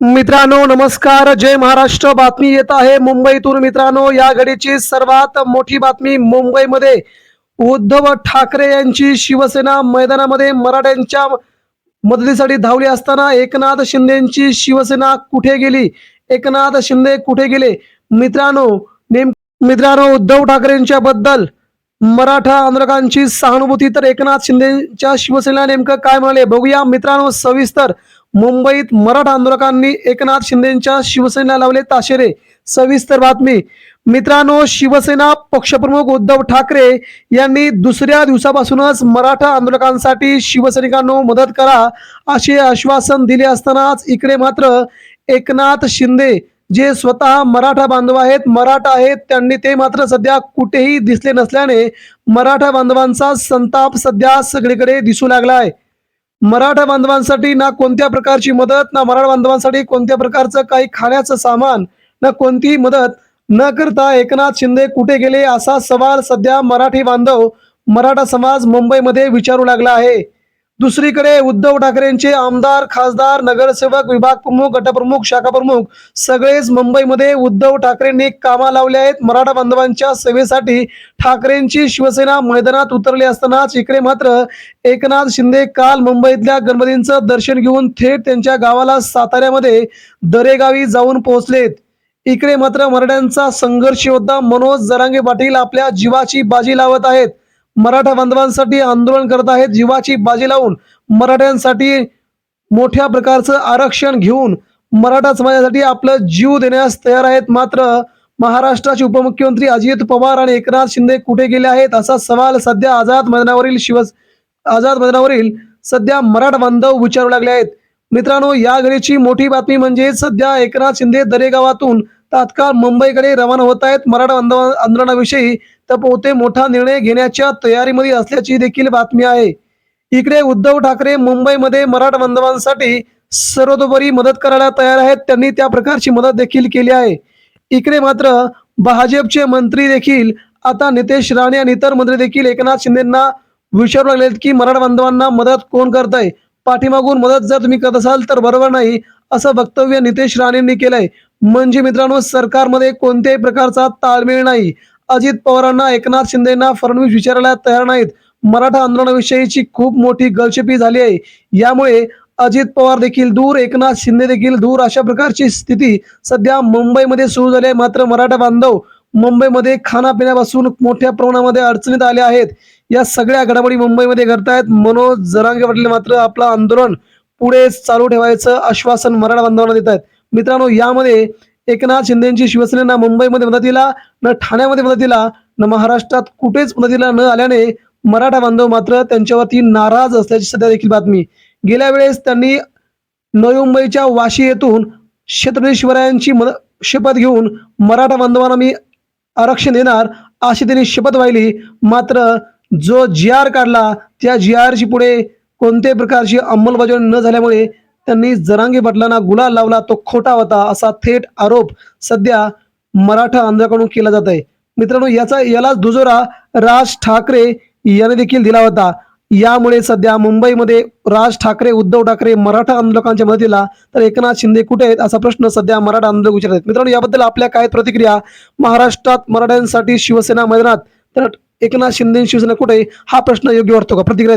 मित्रांनो नमस्कार. जय महाराष्ट्र. बातमी येत आहे मुंबईतून. मित्रांनो या घडीची सर्वात मोठी बातमी मुंबईमध्ये. उद्धव ठाकरे यांची शिवसेना मैदानामध्ये मराठ्यांच्या मदतीसाठी धावली असताना एकनाथ शिंदेची शिवसेना कुठे गेली? एकनाथ शिंदे कुठे गेले? मित्रांनो नेम मित्रांनो उद्धव ठाकरेंच्या बद्दल मराठा आंदोलकांची सहानुभूती तर एकनाथ शिंदेच्या शिवसेना नेमकं काय म्हणाले? बघूया. मित्रांनो सविस्तर मुंबईत मराठा आंदोलकांनी एकनाथ शिंदेच्या शिवसेनेला लावले ताशेरे. सविस्तर बातमी. मित्रांनो शिवसेना पक्षप्रमुख उद्धव ठाकरे यांनी दुसऱ्या दिवसापासूनच मराठा आंदोलकांसाठी शिवसैनिकांनो मदत करा असे आश्वासन दिले असतानाच इकडे मात्र एकनाथ शिंदे जे स्वतः मराठा बांधव आहेत मराठा आहेत त्यांनी ते मात्र सध्या कुठेही दिसले नसल्याने मराठा बांधवांचा संताप सध्या सगळीकडे दिसू लागला आहे मराठा बांधवांसाठी ना कोणत्या प्रकारची मदत ना मराठा बांधवांसाठी कोणत्या प्रकारचं काही खाण्याचं सामान ना कोणतीही मदत न करता एकनाथ शिंदे कुठे गेले असा सवाल सध्या मराठी बांधव मराठा समाज मुंबईमध्ये विचारू लागला आहे. दुसरीकडे उद्धव ठाकरेंचे आमदार खासदार नगरसेवक विभाग प्रमुख गटप्रमुख शाखा प्रमुख सगळेच मुंबईमध्ये उद्धव ठाकरेंनी कामा लावले आहेत. मराठा बांधवांच्या सेवेसाठी ठाकरेंची शिवसेना मैदानात उतरली असतानाच इकडे मात्र एकनाथ शिंदे काल मुंबईतल्या गणपतींचं दर्शन घेऊन थेट त्यांच्या गावाला साताऱ्यामध्ये दरेगावी जाऊन पोहोचलेत. इकडे मात्र मराठ्यांचा संघर्ष योद्धा मनोज जरांगे पाटील आपल्या जीवाची बाजी लावत आहेत. मराठा बांधवांसाठी आंदोलन करत आहेत. जीवाची बाजी लावून मराठ्यांसाठी मोठ्या प्रकारचं आरक्षण घेऊन मराठा समाजासाठी आपलं जीव देण्यास तयार आहेत. मात्र महाराष्ट्राचे उपमुख्यमंत्री अजित पवार आणि एकनाथ शिंदे कुठे गेले आहेत? असा सवाल सध्या आझाद मैदानावरील शिव आझाद मैदानावरील सध्या मराठा बांधव विचारू लागले आहेत. मित्रांनो या घडीची मोठी बातमी म्हणजे सध्या एकनाथ शिंदे दरेगावातून तात्काळ मुंबईकडे रवाना होत आहेत. मराठा आंदोलनाविषयी तर पोते मोठा निर्णय घेण्याच्या तयारीमध्ये असल्याची देखील बातमी आहे. इकडे उद्धव ठाकरे मुंबईमध्ये मराठा बांधवांसाठी सर्वतोपरी मदत करायला तयार आहेत. त्यांनी त्या प्रकारची मदत देखील केली आहे. इकडे मात्र भाजपचे मंत्री देखील आता नितेश राणे आणि इतर मंत्री देखील एकनाथ शिंदेना विचारू लागलेत की मराठा बांधवांना मदत कोण करत आहे पाठीमागून मदत जर तुम्ही करत असाल तर बरोबर नाही असं वक्तव्य नितेश राणेंनी केलंय. म्हणजे मित्रांनो सरकारमध्ये कोणत्याही प्रकारचा ताळमेळ नाही. अजित पवारांना एकनाथ शिंदेना फडणवीस विचारायला तयार नाहीत. मराठा आंदोलनाविषयीची खूप मोठी गलचेपी झाली आहे. यामुळे अजित पवार देखील दूर एकनाथ शिंदे देखील दूर अशा प्रकारची स्थिती सध्या मुंबईमध्ये सुरू झाली आहे. मात्र मराठा बांधव मुंबईमध्ये खाण्यापिण्यापासून मोठ्या प्रमाणामध्ये अडचणीत आल्या आहेत. या सगळ्या घडामोडी मुंबईमध्ये घडतायत. मनोज जरांगे पाटील मात्र आपलं आंदोलन पुढे चालू ठेवायचं आश्वासन मराठा बांधवांना देत आहेत मित्रांनो यामध्ये एकनाथ शिंदेची शिवसेनेना मुंबईमध्ये मदतीला न ठाण्यामध्ये मदतीला न महाराष्ट्रात कुठेच मदतीला न आल्याने मराठा बांधव मात्र त्यांच्यावरती नाराज असल्याची सध्या देखील बातमी. गेल्या वेळेस त्यांनी नवी मुंबईच्या वाशी येथून छत्रपती शिवरायांची मद शपथ घेऊन मराठा बांधवांना मी आरक्षण देणार अशी त्यांनी शपथ वाहिली. मात्र जो जी आर काढला त्या जी आरची पुढे कोणत्याही प्रकारची अंमलबजावणी न झाल्यामुळे त्यांनी जरांगी पाटलांना गुलाल लावला तो खोटा होता असा थेट आरोप सध्या मराठा आंदोलकांकडून केला जात आहे. मित्रांनो याचा यालाच दुजोरा राज ठाकरे याने देखील दिला होता. यामुळे सध्या मुंबईमध्ये राज ठाकरे उद्धव ठाकरे मराठा आंदोलकांच्या मदतीला तर एकनाथ शिंदे कुठे आहेत असा प्रश्न सध्या मराठा आंदोलक विचारत आहेत. मित्रांनो याबद्दल आपल्या काय प्रतिक्रिया? महाराष्ट्रात मराठ्यांसाठी शिवसेना मैदानात तर एकनाथ शिंदे शिवसेना कुठे हा प्रश्न योग्य वाटतो का? प्रतिक्रिया द्या.